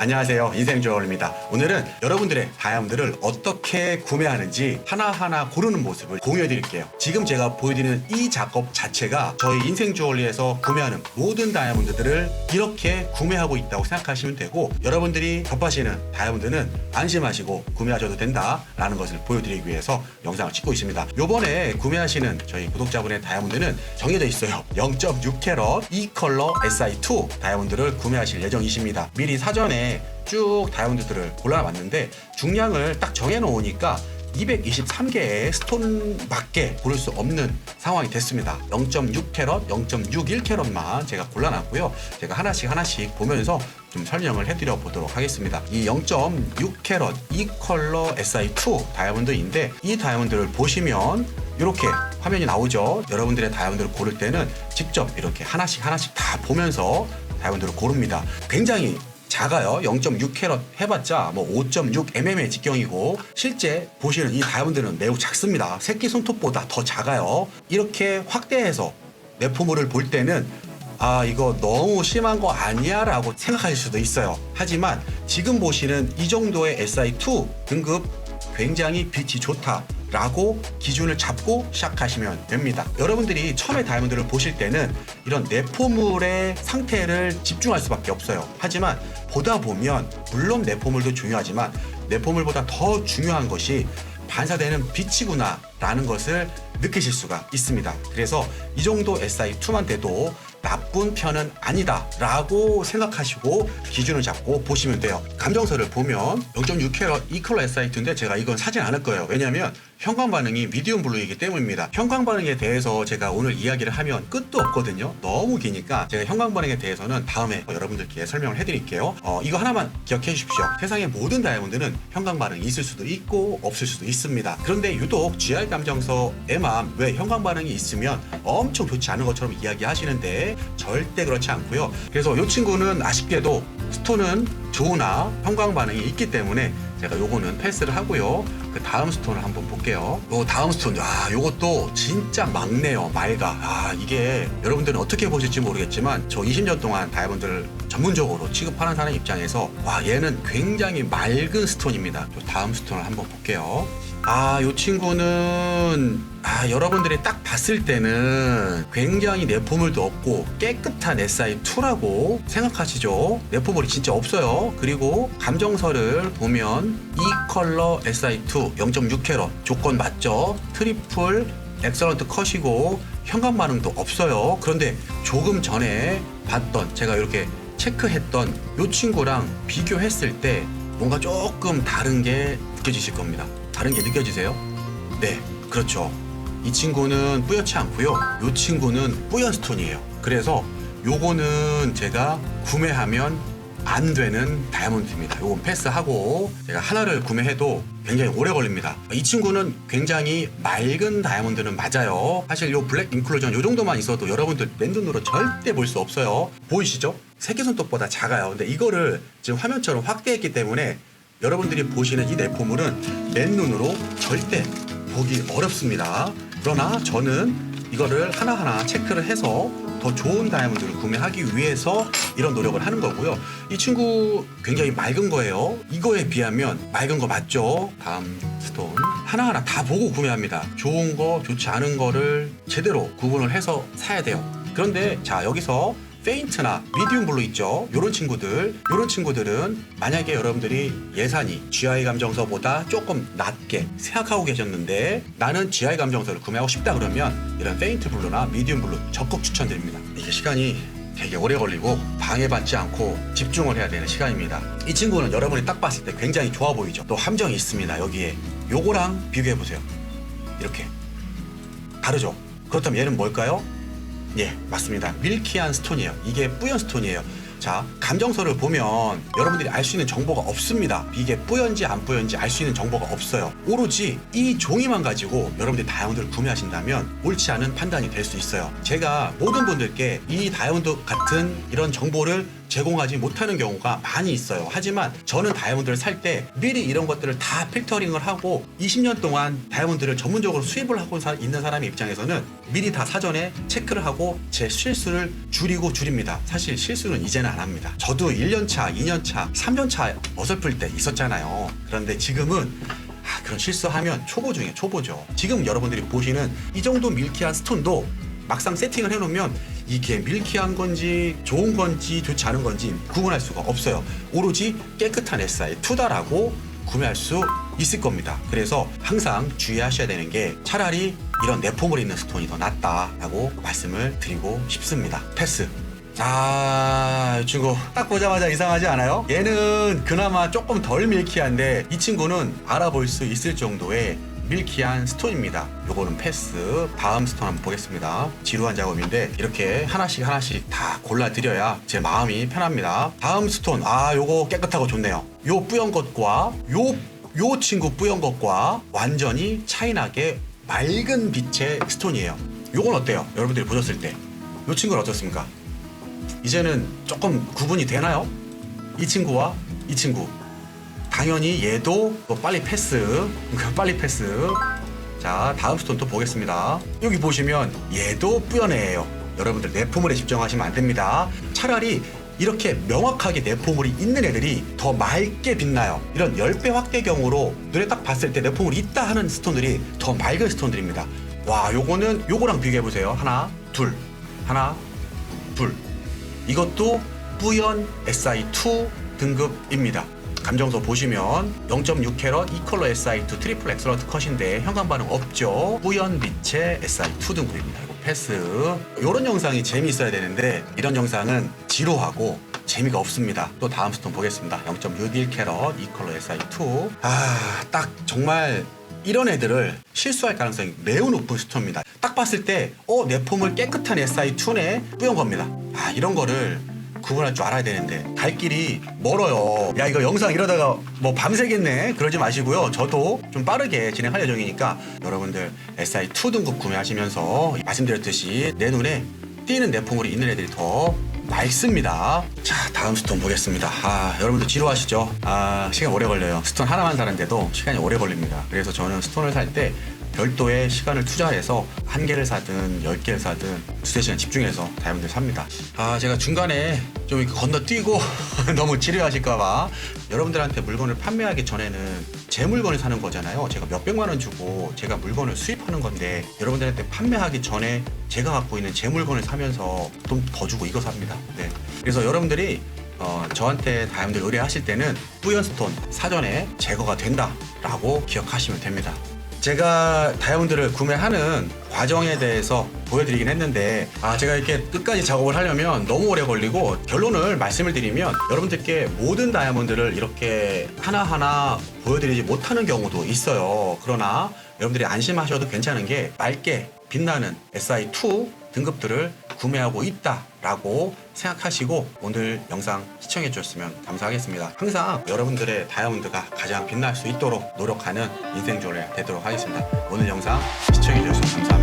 안녕하세요. 인생조얼입니다. 오늘은 여러분들의 다이아몬드를 어떻게 구매하는지 하나하나 고르는 모습을 공유해 드릴게요. 지금 제가 보여드리는 이 작업 자체가 저희 인생조얼리에서 구매하는 모든 다이아몬드들을 이렇게 구매하고 있다고 생각하시면 되고 여러분들이 접하시는 다이아몬드는 안심하시고 구매하셔도 된다라는 것을 보여드리기 위해서 영상을 찍고 있습니다. 요번에 구매하시는 저희 구독자분의 다이아몬드는 정해져 있어요. 0.6캐럿 이 컬러 SI2 다이아몬드를 구매하실 예정이십니다. 미리 사전에 쭉 다이아몬드들을 골라봤는데 중량을 딱 정해놓으니까 223개의 스톤밖에 고를 수 없는 상황이 됐습니다. 0.6캐럿, 0.61캐럿만 제가 골라놨고요. 제가 하나씩 하나씩 보면서 좀 설명을 해드려 보도록 하겠습니다. 이 0.6캐럿 이 컬러 SI2 다이아몬드인데 이 다이아몬드를 보시면 이렇게 화면이 나오죠. 여러분들의 다이아몬드를 고를 때는 직접 이렇게 하나씩 하나씩 다 보면서 다이아몬드를 고릅니다. 굉장히 작아요. 0.6캐럿 해봤자 뭐 5.6mm의 직경이고 실제 보시는 이 다이아몬드는 매우 작습니다. 새끼 손톱보다 더 작아요. 이렇게 확대해서 내포물을 볼 때는 아 이거 너무 심한 거 아니야 라고 생각하실 수도 있어요. 하지만 지금 보시는 이 정도의 SI2 등급 굉장히 빛이 좋다. 라고 기준을 잡고 시작하시면 됩니다. 여러분들이 처음에 다이아몬드를 보실 때는 이런 내포물의 상태를 집중할 수밖에 없어요. 하지만 보다 보면 물론 내포물도 중요하지만 내포물보다 더 중요한 것이 반사되는 빛이구나 라는 것을 느끼실 수가 있습니다. 그래서 이 정도 SI2만 돼도 나쁜 편은 아니다 라고 생각하시고 기준을 잡고 보시면 돼요. 감정서를 보면 0.6캐럿 이 컬러 SI2인데 제가 이건 사진 않을 거예요. 왜냐하면 형광 반응이 미디움 블루이기 때문입니다. 형광 반응에 대해서 제가 오늘 이야기를 하면 끝도 없거든요. 너무 기니까 제가 형광 반응에 대해서는 다음에 설명들께 설명을 해드릴게요. 어, 이거 하나만 기억해 주십시오. 세상의 모든 다이아몬드는 형광 반응이 있을 수도 있고 없을 수도 있습니다. 그런데 유독 GR 감정서에만 왜 형광 반응이 있으면 엄청 좋지 않은 것처럼 이야기하시는데 절대 그렇지 않고요. 그래서 이 친구는 아쉽게도 스톤은 좋으나 형광 반응이 있기 때문에 제가 요거는 패스를 하고요. 그 다음 스톤을 한번 볼게요. 요 다음 스톤, 아, 요것도 진짜 막네요. 맑아. 아, 이게 여러분들은 어떻게 보실지 모르겠지만 저 20년 동안 다이아몬드를 전문적으로 취급하는 사람 입장에서 와, 얘는 굉장히 맑은 스톤입니다. 요 다음 스톤을 한번 볼게요. 아, 요 친구는 아, 여러분들이 딱 봤을 때는 굉장히 내포물도 없고 깨끗한 SI2라고 생각하시죠? 내포물이 진짜 없어요. 그리고 감정서를 보면 이 컬러 SI2 0.6캐럿 조건 맞죠? 트리플 엑설런트 컷이고 현관 반응도 없어요. 그런데 조금 전에 봤던 제가 이렇게 체크했던 이 친구랑 비교했을 때 뭔가 조금 다른 게 느껴지실 겁니다. 다른 게 느껴지세요? 네, 그렇죠. 이 친구는 뿌옇지 않고요. 이 친구는 뿌연 스톤이에요. 그래서 요거는 제가 구매하면 안 되는 다이아몬드입니다. 요건 패스하고 제가 하나를 구매해도 굉장히 오래 걸립니다. 이 친구는 굉장히 맑은 다이아몬드는 맞아요. 사실 요 블랙 인클루전 요 정도만 있어도 여러분들 맨눈으로 절대 볼 수 없어요. 보이시죠? 새끼손톱보다 작아요. 근데 이거를 지금 화면처럼 확대했기 때문에 여러분들이 보시는 이 내포물은 맨눈으로 절대 보기 어렵습니다. 그러나 저는 이거를 하나하나 체크를 해서 더 좋은 다이아몬드를 구매하기 위해서 이런 노력을 하는 거고요. 이 친구 굉장히 맑은 거예요. 이거에 비하면 맑은 거 맞죠? 다음 스톤. 하나하나 다 보고 구매합니다. 좋은 거, 좋지 않은 거를 제대로 구분을 해서 사야 돼요. 그런데 자, 여기서 페인트나 미디움 블루 있죠. 요런 친구들, 요런 친구들은 만약에 여러분들이 예산이 GI 감정서보다 조금 낮게 생각하고 계셨는데 나는 GI 감정서를 구매하고 싶다 그러면 이런 페인트 블루나 미디움 블루 적극 추천드립니다. 이게 시간이 되게 오래 걸리고 방해받지 않고 집중을 해야 되는 시간입니다. 이 친구는 여러분이 딱 봤을 때 굉장히 좋아 보이죠. 또 함정이 있습니다. 여기에 요거랑 비교해 보세요. 이렇게 다르죠. 그렇다면 얘는 뭘까요? 예, 맞습니다. 밀키한 스톤이에요. 이게 뿌연 스톤이에요. 자, 감정서를 보면 여러분들이 알 수 있는 정보가 없습니다. 이게 뿌연지 안 뿌연지 알 수 있는 정보가 없어요. 오로지 이 종이만 가지고 여러분들이 다이아몬드를 구매하신다면 옳지 않은 판단이 될 수 있어요. 제가 모든 분들께 이 다이아몬드 같은 이런 정보를 제공하지 못하는 경우가 많이 있어요. 하지만 저는 다이아몬드를 살 때 미리 이런 것들을 다 필터링을 하고 20년 동안 다이아몬드를 전문적으로 수입을 하고 사- 있는 사람의 입장에서는 미리 다 사전에 체크를 하고 제 실수를 줄이고 줄입니다. 사실 실수는 이제는 안 합니다. 저도 1년차, 2년차, 3년차 어설플 때 있었잖아요. 그런데 지금은 아, 그런 실수하면 초보 중에 초보죠. 지금 여러분들이 보시는 이 정도 밀키한 스톤도 막상 세팅을 해놓으면 이게 밀키한 건지 좋은 건지 좋지 않은 건지 구분할 수가 없어요. 오로지 깨끗한 SI 투다라고 구매할 수 있을 겁니다. 그래서 항상 주의하셔야 되는 게 차라리 이런 내포물 있는 스톤이 더 낫다라고 말씀을 드리고 싶습니다. 패스. 자, 이 친구 딱 보자마자 이상하지 않아요? 얘는 그나마 조금 덜 밀키한데 이 친구는 알아볼 수 있을 정도의 밀키한 스톤입니다. 요거는 패스. 다음 스톤 한번 보겠습니다. 지루한 작업인데 이렇게 하나씩 하나씩 다 골라드려야 제 마음이 편합니다. 다음 스톤. 아, 요거 깨끗하고 좋네요. 요 뿌연 것과 요, 요 친구 뿌연 것과 완전히 차이나게 맑은 빛의 스톤이에요. 요건 어때요? 여러분들이 보셨을 때. 요 친구는 어떻습니까? 이제는 조금 구분이 되나요? 이 친구와 이 친구. 당연히 얘도 또 빨리 패스. 빨리 패스. 자, 다음 스톤 또 보겠습니다. 여기 보시면 얘도 뿌연해요. 여러분들 내포물에 집중하시면 안 됩니다. 차라리 이렇게 명확하게 내포물이 있는 애들이 더 맑게 빛나요. 이런 10배 확대경으로 눈에 딱 봤을 때 내포물이 있다 하는 스톤들이 더 맑은 스톤들입니다. 와, 요거는 요거랑 비교해 보세요. 하나, 둘. 하나, 둘. 이것도 뿌연 SI2 등급입니다. 감정서 보시면 0.6캐럿 이컬러 SI2 트리플 엑설런트 컷인데 현관 반응 없죠. 뿌연 빛의 SI2 등급입니다. 이거 패스. 이런 영상이 재미있어야 되는데 이런 영상은 지루하고 재미가 없습니다. 또 다음 스톤 보겠습니다. 0.61캐럿 이컬러 SI2. 아, 딱 정말 이런 애들을 실수할 가능성이 매우 높은 스톤입니다. 딱 봤을 때, 어, 내 폼을 깨끗한 SI2네 뿌연 겁니다. 아, 이런 거를 구분할 줄 알아야 되는데 갈 길이 멀어요. 야 이거 영상 이러다가 뭐 밤새겠네. 그러지 마시고요. 저도 좀 빠르게 진행할 예정이니까 여러분들 SI2 등급 구매하시면서 말씀드렸듯이 내 눈에 띄는 내포물이 있는 애들이 더 맑습니다. 자, 다음 스톤 보겠습니다. 아, 여러분들 지루하시죠? 아, 시간 오래 걸려요. 스톤 하나만 사는데도 시간이 오래 걸립니다. 그래서 저는 스톤을 살 때 별도의 시간을 투자해서 한 개를 사든 열 개를 사든 두세 시간 집중해서 다이아몬드 삽니다. 아 제가 중간에 좀 건너뛰고 너무 지루하실까봐 여러분들한테 물건을 판매하기 전에는 제 물건을 사는 거잖아요. 제가 몇 백만 원 주고 제가 물건을 수입하는 건데 여러분들한테 판매하기 전에 제가 갖고 있는 제 물건을 사면서 좀더 주고 이거 삽니다. 네. 그래서 여러분들이 어, 저한테 다이아몬드 의뢰하실 때는 뿌연 스톤 사전에 제거가 된다라고 기억하시면 됩니다. 제가 다이아몬드를 구매하는 과정에 대해서 보여드리긴 했는데 아 제가 이렇게 끝까지 작업을 하려면 너무 오래 걸리고 결론을 말씀을 드리면 여러분들께 모든 다이아몬드를 이렇게 하나하나 보여드리지 못하는 경우도 있어요. 그러나 여러분들이 안심하셔도 괜찮은 게 맑게 빛나는 SI2 등급들을 구매하고 있다라고 생각하시고 오늘 영상 시청해 주셨으면 감사하겠습니다. 항상 여러분들의 다이아몬드가 가장 빛날 수 있도록 노력하는 인생 조례 되도록 하겠습니다. 오늘 영상 시청해 주셔서 감사합니다.